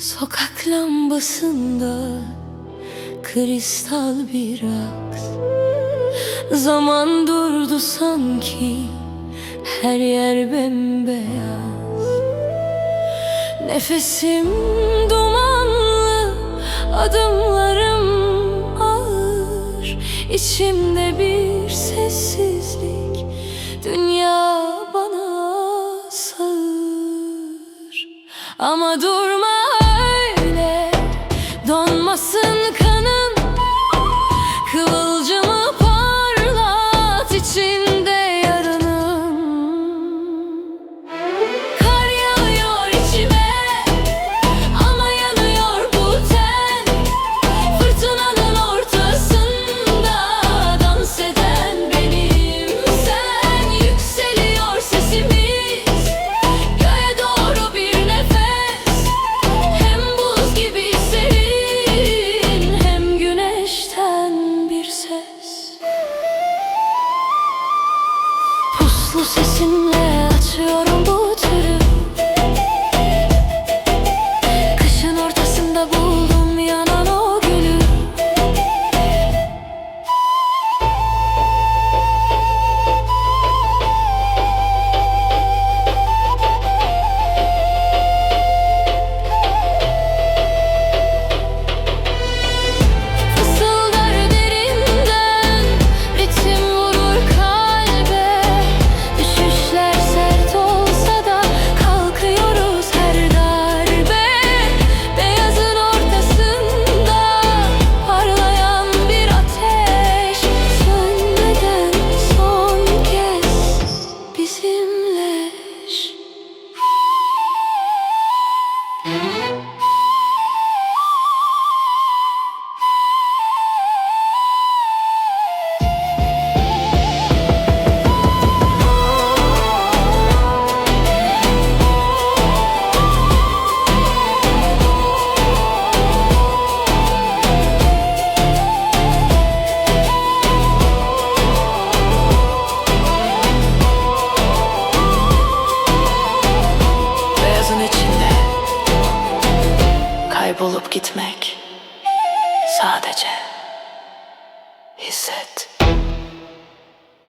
Sokak lambasında kristal bir aks. Zaman durdu sanki her yer bembeyaz. Nefesim dumanlı adımlarım ağır. İçimde bir sessizlik dünya bana sağır Ama durma Olmasın Yaşıyorum kaybolup gitmek sadece.